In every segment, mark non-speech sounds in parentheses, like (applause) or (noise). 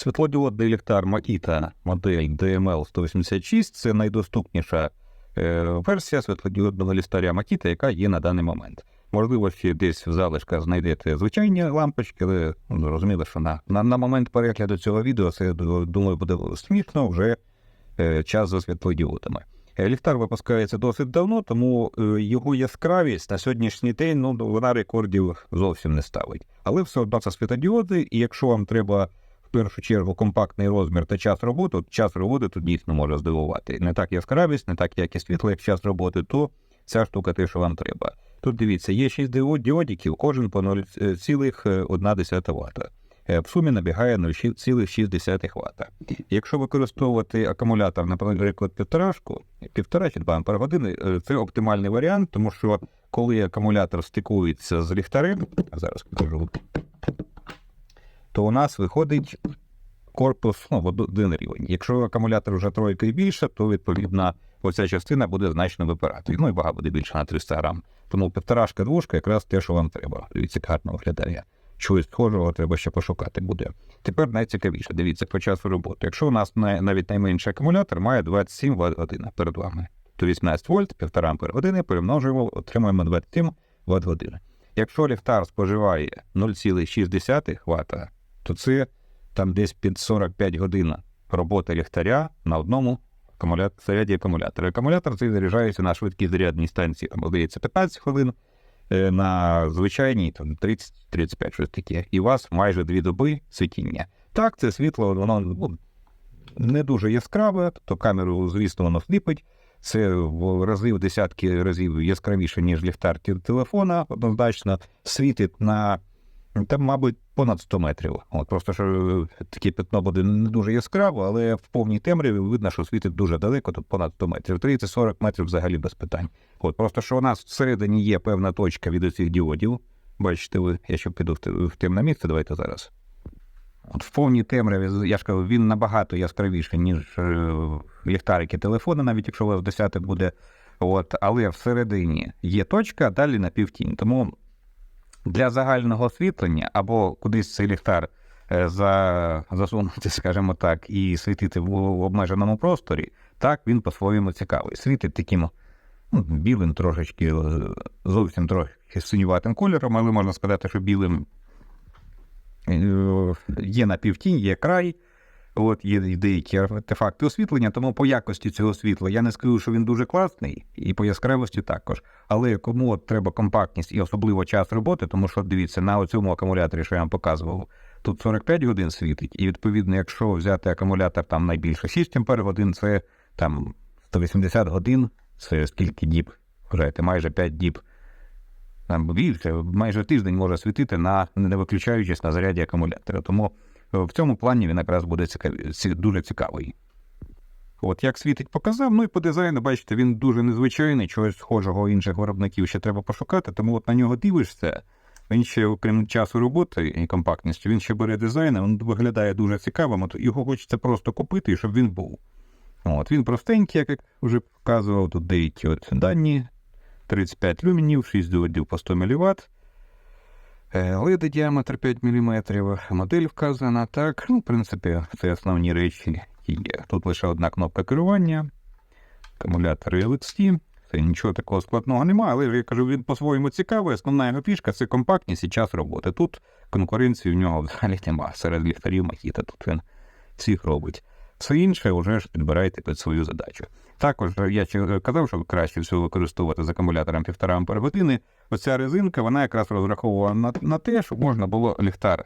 Світлодіодний ліхтар Makita модель DML-186 це найдоступніша е, версія світлодіодного ліхтаря Makita, яка є на даний момент. Можливо, ще десь в залишках знайдете звичайні лампочки, але ну, зрозуміло, що на, на, на момент перегляду цього відео це думаю буде смішно вже е, час за світлодіодами. Е, Ліхтар випускається досить давно, тому його яскравість на сьогоднішній день ну, вона рекордів зовсім не ставить. Але все одно це світодіоди, і якщо вам треба першу чергу компактний розмір та час роботи, от час роботи тут дійсно може здивувати. Не так яскравість, не так якість світла, як час роботи, то ця штука те, що вам треба. Тут дивіться, є 6 диод- діодиків, кожен по 0,1 Вт. Е, В сумі набігає 0,6 Вт. Якщо використовувати акумулятор, наприклад, півторашку, півтора чи 2 ампер години, е, це оптимальний варіант, тому що коли акумулятор стикується з ліхтарем, зараз покажу, то у нас виходить корпус ну, в один рівень. Якщо акумулятор вже тройка і більше, то відповідно оця частина буде значно випирати. Ну і вага буде більше на 300 грам. Тому півторашка двушка якраз те, що вам треба. Дивіться, гарно виглядає. Чогось схожого треба ще пошукати буде. Тепер найцікавіше. Дивіться по часу роботи. Якщо у нас навіть найменший акумулятор має 27 Вт година перед вами, то 18 вольт, 1,5 ампер години перемножуємо, отримуємо 27 Вт години. Якщо ліхтар споживає 0,6 Вт, то це там десь під 45 годин роботи ліхтаря на одному заряді акумулятора. Акумулятор цей заряджається на швидкій зарядній станції, там здається 15 хвилин, е, на звичайній там 30-35 щось таке. І у вас майже дві доби світіння. Так, це світло, воно ну, не дуже яскраве, тобто камеру, звісно, воно сліпить. Це в рази в десятки разів яскравіше, ніж ліхтар телефона, однозначно, світить на там, мабуть, понад 100 метрів. От просто що е, таке пятно буде не дуже яскраво, але в повній темряві видно, що світить дуже далеко, тут понад 100 метрів. 30-40 метрів взагалі без питань. От просто що у нас всередині є певна точка від цих діодів. Бачите, ви, я ще піду в те- в темне місце, давайте зараз. От в повній темряві, я ж кажу, він набагато яскравіший, ніж е, ліхтарики телефону, навіть якщо у вас десяток буде. От, але всередині є точка, а далі напівтінь. Тому для загального освітлення або кудись цей ліхтар е, за, засунути, (laughs) скажімо так, і світити в, обмеженому просторі, так він по-своєму цікавий. Світить таким ну, білим трошечки, е, зовсім трохи синюватим кольором, але можна сказати, що білим е, є напівтінь, є край. От є деякі артефакти освітлення, тому по якості цього світла я не скажу, що він дуже класний, і по яскравості також. Але кому от треба компактність і особливо час роботи, тому що дивіться, на цьому акумуляторі, що я вам показував, тут 45 годин світить, і відповідно, якщо взяти акумулятор там найбільше 6 ампер годин, це там 180 годин, це скільки діб, вважаєте, майже 5 діб. Там більше, майже тиждень може світити на не виключаючись на заряді акумулятора. Тому в цьому плані він якраз буде цікавий, ці- дуже цікавий. От як світить, показав. Ну і по дизайну, бачите, він дуже незвичайний, чогось схожого інших виробників ще треба пошукати, тому от на нього дивишся. Він ще, окрім часу роботи і компактності, він ще бере дизайн, він виглядає дуже цікавим. От його хочеться просто купити, щоб він був. От, він простенький, як я вже показував, тут деякі от дані. 35 люменів, 6 діодів по 100 мВт. LED діаметр 5 мм, модель вказана. Так, ну, в принципі, це основні речі. Тут лише одна кнопка керування, акумулятор LXT. Це нічого такого складного немає, але я кажу, він по-своєму цікавий. Основна його фішка це компактність і час роботи. Тут конкуренції в нього взагалі немає. Серед ліхтарів Makita тут він всіх робить. Все інше вже ж підбирайте під свою задачу. Також е, я казав, що краще всього використовувати з акумулятором 1,5 ампер години. Оця резинка, вона якраз розраховувана на, на те, щоб можна було ліхтар.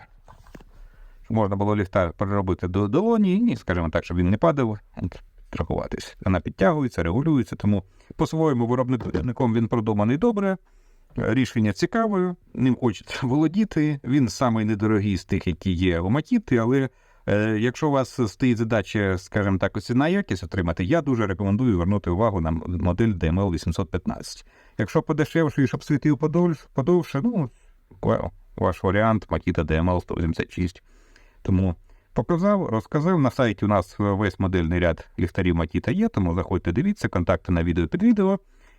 Щоб можна було ліхтар переробити до долоні, і, скажімо так, щоб він не падав, от, рахуватись. Вона підтягується, регулюється, тому по-своєму виробником він продуманий добре. Рішення цікаве, ним хочеться володіти. Він самий недорогий з тих, які є у Макіти, але Е, Якщо у вас стоїть задача, скажімо так, ціна якість отримати, я дуже рекомендую звернути увагу на модель DML 815. Якщо подешевше і щоб світив подовше, ну, ваш варіант Makita DML 186. Тому показав, розказав. На сайті у нас весь модельний ряд ліхтарів Makita є, тому заходьте, дивіться, контакти на відео під відео.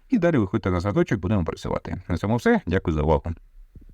І далі виходьте на зв'язочок, будемо працювати. На цьому все. Дякую за увагу.